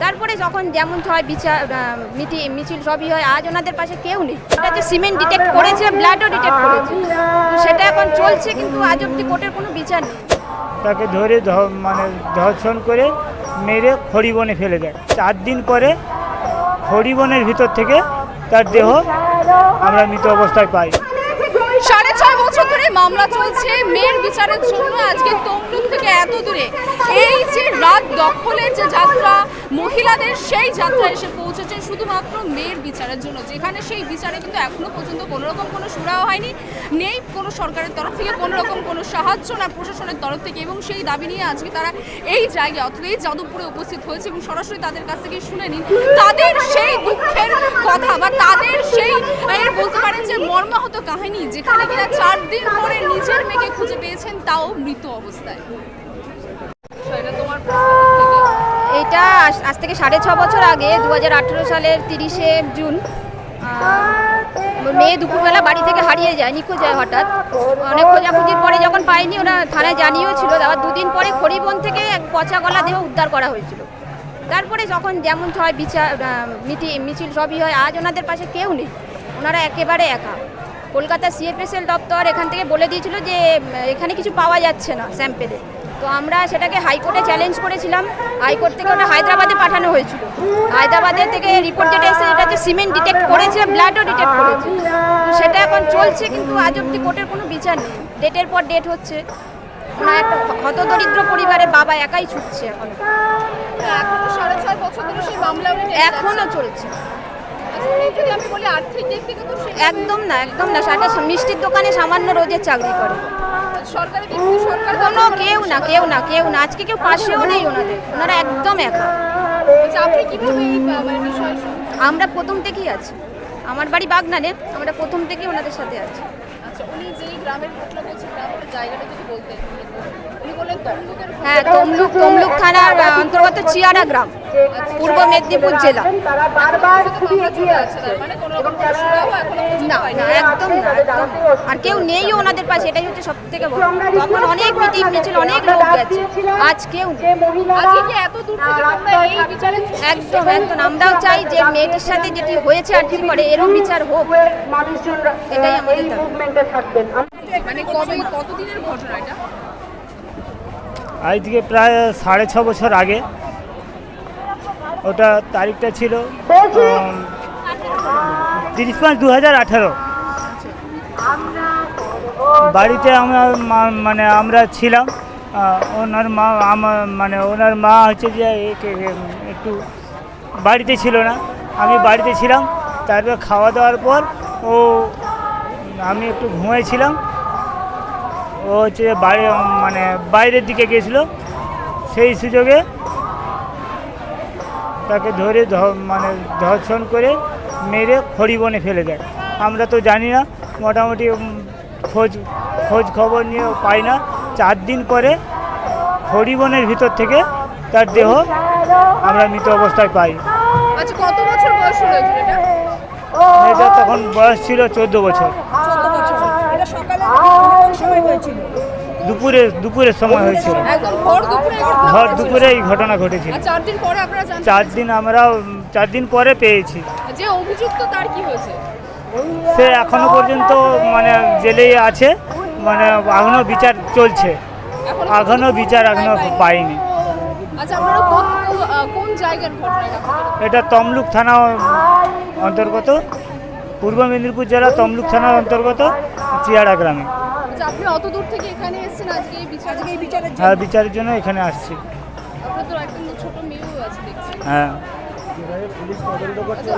তারপরে যখন যেমন হয় বিচার মিটি মিছিল সবই হয় আজ ওনাদের পাশে কেউ নেই। এটা যে সিমেন্ট ডিটেক্ট করেছে ব্লাডও ডিটেক্ট করেছে। সেটা এখন চলছে কিন্তু আজ অব্দি কোর্টের কোনো বিচার নেই। তাকে ধরে ধ- মানে ধর্ষণ করে মেরে খড়িবনে ফেলে দেয়। চার দিন পরে খড়িবনের ভিতর থেকে তার দেহ আমরা মৃত অবস্থায় পাই। সাড়ে ছয় বছর ধরে মামলা চলছে মেয়ের বিচারের জন্য আজকে তমলুক থেকে এত দূরে। এই যে রাত দখলের যে যাত্রা মহিলাদের সেই যাত্রা এসে পৌঁছেছে শুধুমাত্র মেয়ের বিচারের জন্য, যেখানে সেই বিচারে কিন্তু এখনও পর্যন্ত কোনো রকম কোনো সুরাহা হয়নি, নেই কোনো সরকারের তরফ থেকে কোনো রকম কোনো সাহায্য না প্রশাসনের তরফ থেকে এবং সেই দাবি নিয়ে আজকে তারা এই জায়গায় অথবা এই যাদবপুরে উপস্থিত হয়েছে এবং সরাসরি তাদের কাছ থেকে শুনে নিন, তাদের সেই দুঃখের কথা বা তাদের সেই বলতে পারেন যে মর্মাহত কাহিনী যেখানে কিনা চার দিন পরে নিজের মেয়েকে খুঁজে পেয়েছেন, তাও মৃত অবস্থায় তোমার। এটা আজ- থেকে সাড়ে ছ বছর আগে দু হাজার আঠেরো সালের তিরিশে জুন মেয়ে দুপুরবেলা বাড়ি থেকে হারিয়ে যায়, নিখোঁজ যায় হঠাৎ। অনেক খোঁজাখুঁজির পরে যখন পায়নি, ওরা থানায় জানিয়েও ছিল আবার দুদিন পরে খড়িবন থেকে এক পচা গলা দেহ উদ্ধার করা হয়েছিল। তারপরে যখন যেমন হয় বিচার মিছিল সবই হয়, আজ ওনাদের পাশে কেউ নেই। ওনারা একেবারে একা। কলকাতা সিএফএসএল দপ্তর এখান থেকে বলে দিয়েছিল যে এখানে কিছু পাওয়া যাচ্ছে না স্যাম্পেলে। তো আমরা সেটাকে হাইকোর্টে চ্যালেঞ্জ করেছিলাম। হাইকোর্ট থেকে ওটা হায়দ্রাবাদে পাঠানো হয়েছিল। হায়দ্রাবাদের থেকে রিপোর্ট যেটা এসেছে এটা যে সিমেন্ট ডিটেক্ট করেছে ব্লাডও ডিটেক্ট করেছে। তো সেটা এখন চলছে কিন্তু আজ অব্দি কোর্টের কোনো বিচার নেই। ডেটের পর ডেট হচ্ছে। ওনার একটা হতদরিদ্র পরিবারের বাবা একাই ছুটছে এখন। এখনও চলছে। একদম না একদম না। সেটা মিষ্টির দোকানে সামান্য রোজের চাকরি করে। কোনো কেউ না কেউ না কেউ না। আজকে কেউ পাশেও নেই ওনাদের। ওনারা একদম একা। আচ্ছা, মানে আমরা প্রথম থেকেই আছি। আমার বাড়ি বাগনানে আমরা প্রথম থেকেই ওনাদের সাথে আছি। আচ্ছা। হ্যাঁ তমলুক তমলুক থানার অন্তর্গত চিয়ারা গ্রাম। পূর্ব মেদিনীপুর জেলা। মানে না না একদম না একদম। আর কেউ নেইও ওনাদের পাশে এটাই হচ্ছে সব থেকে বড় তখন অনেক মিটিং মিছিল অনেক লোক গেছে। আজ কেউ নেই আজকে একদম একদম। আমরাও চাই যে মেয়েটির সাথে যেটি হয়েছে আর কি করে এরকম বিচার হোক। এটাই আমাদের মানে কবে কতদিনের ঘটনা এটা? আজ প্রায় সাড়ে ছ বছর আগে ওটা তারিখটা ছিল তিরিশ পাঁচ দু হাজার আঠারো। বাড়িতে আমরা মা- মানে আমরা ছিলাম ওনার মা আমার মানে ওনার মা হচ্ছে যে একটু বাড়িতে ছিল না। আমি বাড়িতে ছিলাম তারপর খাওয়া দাওয়ার পর ও আমি একটু ঘুমাইছিলাম। ও হচ্ছে বাইরে মানে বাইরের দিকে গেছিল। সেই সুযোগে তাকে ধরে ধ- মানে ধর্ষণ করে মেরে খড়িবনে ফেলে দেয়। আমরা তো জানি না মোটামুটি খোঁজ খোঁজ খবর নিয়ে পাই না। চার দিন পরে খড়িবনের ভিতর থেকে তার দেহ আমরা মৃত অবস্থায় পাই। আচ্ছা কত বছর বয়স এটা তখন বয়স ছিল চোদ্দ বছর। সকালে সময় হয়েছিল? দুপুরে দুপুরের সময় হয়েছিল। একদম দুপুরে এই ঘটনা ভর দুপুরে এই ঘটনা ঘটেছিল। চার দিন আমরা চার দিন পরে পেয়েছি। যে অভিযুক্ত তার কি হয়েছে? সে এখনও পর্যন্ত মানে জেলেই আছে। মানে এখনও বিচার চলছে। এখনও বিচার এখনও পাইনি। আচ্ছা এটা তমলুক থানা অন্তর্গত। পূর্ব মেদিনীপুর জেলা তমলুক থানার অন্তর্গত চিয়াড়া গ্রামে। আচ্ছা আপনি অত দূর থেকে এখানে এসেছেন আজকে এই বিচার আজকে এই বিচারের জন্য। হ্যাঁ বিচারের জন্য এখানে আসছি। আপনার তো একদম ছোট মেয়েও আছে দেখছি। হ্যাঁ। আচ্ছা,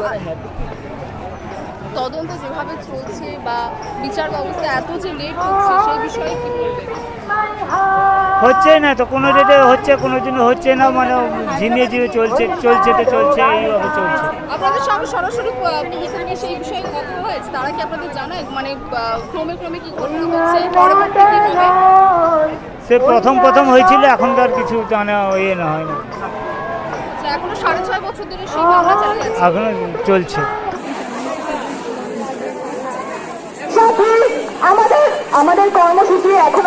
তদন্ত যেভাবে চলছে বা বিচার ব্যবস্থা এত যে লেট হচ্ছে সেই বিষয়ে কি বলবেন? হচ্ছে না তো কোনো রেটে হচ্ছে কোনো দিন হচ্ছে না মানে ঝিমিয়ে ঝিমিয়ে চলছে চলছে তো চলছে এইভাবে চলছে। আপনাদের সঙ্গে সরাসরি সেই বিষয়ে কথা হয়েছে তারা কি আপনাদের জানায়? মানে ক্রমে ক্রমে কি ঘটনা হচ্ছে? পরবর্তী কি হবে সে প্রথম প্রথম হয়েছিল এখন তো আর কিছু জানা ইয়ে না হয় না। আচ্ছা, এখনও সাড়ে ছয় বছর ধরে সেই মামলা চালিয়ে যাচ্ছে এখনও চলছে। আমাদের আমাদের কর্মসূচি এখনও